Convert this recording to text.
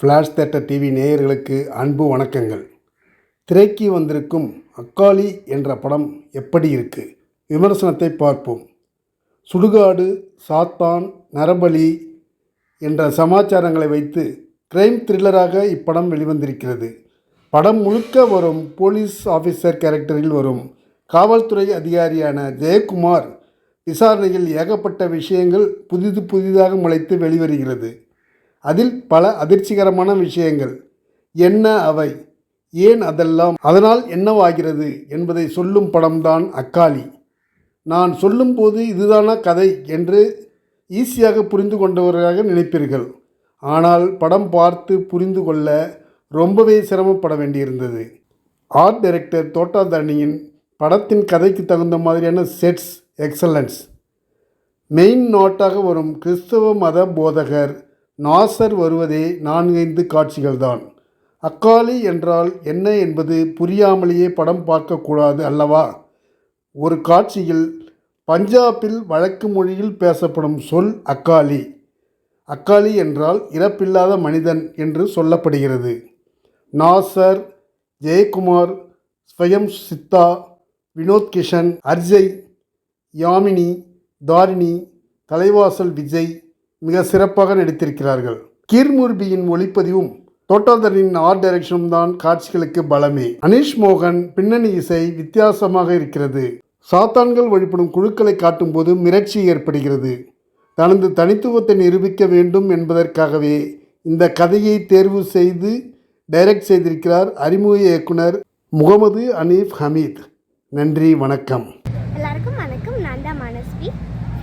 Flash theatre TV நேயர்களுக்கு அன்பு வணக்கங்கள். திரைக்கு வந்திருக்கும் அக்காளி என்ற படம் எப்படி இருக்கு? விமர்சனத்தை பார்ப்போம். சுடுகாடு சாத்தான் நரபலி என்ற சமாச்சாரங்களை வைத்து கிரைம் த்ரில்லராக இப்படம் வெளிவந்திருக்கிறது. படம் முழுக்க வரும் போலீஸ் ஆஃபீஸர் கேரக்டரில் வரும் காவல்துறை அதிகாரியான ஜெயக்குமார் விசாரணையில் ஏகப்பட்ட விஷயங்கள் புதிது புதிதாக முளைத்து வெளிவருகிறது. அதில் பல அதிர்ச்சிகரமான விஷயங்கள். என்ன அவை? ஏன் அதெல்லாம்? அதனால் என்னவாகிறது? என்பதை சொல்லும் படம்தான் அக்காளி. நான் சொல்லும்போது இதுதானா கதை என்று ஈஸியாக புரிந்து கொண்டவர்களாக நினைப்பீர்கள். ஆனால் படம் பார்த்து புரிந்து கொள்ள ரொம்பவே சிரமப்பட வேண்டியிருந்தது. ஆர்ட் டைரக்டர் தோட்டாதரணியின் படத்தின் கதைக்கு தகுந்த மாதிரியான செட்ஸ் எக்ஸலன்ஸ் மெயின் நோட்டாக வரும் கிறிஸ்தவ மத போதகர் நாசர் வருவதே நான்கைந்து காட்சிகள்தான். அக்காலி என்றால் என்ன என்பது புரியாமலேயே படம் பார்க்கக்கூடாது அல்லவா? ஒரு காட்சியில் பஞ்சாபில் வழக்கு மொழியில் பேசப்படும் சொல் அக்காலி அக்காலி என்றால் இறப்பில்லாத மனிதன் என்று சொல்லப்படுகிறது. நாசர் ஜெயக்குமார் ஸ்வயம் சித்தா வினோத் கிஷன் அர்ஜய் யாமினி தாரிணி தலைவாசல் விஜய் மிக சிறப்பாக நடித்திருக்கிறார்கள். கீர்முர்பியின் ஒளிப்பதிவும் தோட்டாதரின் ஆர்ட் டைரக்ஷனும் தான் காட்சிகளுக்கு பலமே. அனீஷ் மோகன் பின்னணி இசை வித்தியாசமாக இருக்கிறது. சாத்தான்கள் வழிபடும் குழுக்களை காட்டும்போது மிரட்சி ஏற்படுகிறது. தனது தனித்துவத்தை நிரூபிக்க வேண்டும் என்பதற்காகவே இந்த கதையை தேர்வு செய்து டைரக்ட் செய்திருக்கிறார் அறிமுக இயக்குனர் முகமது அனீஃப் ஹமீத். நன்றி வணக்கம். எல்லாருக்கும் வணக்கம். நான் தான் மனஸ்வி.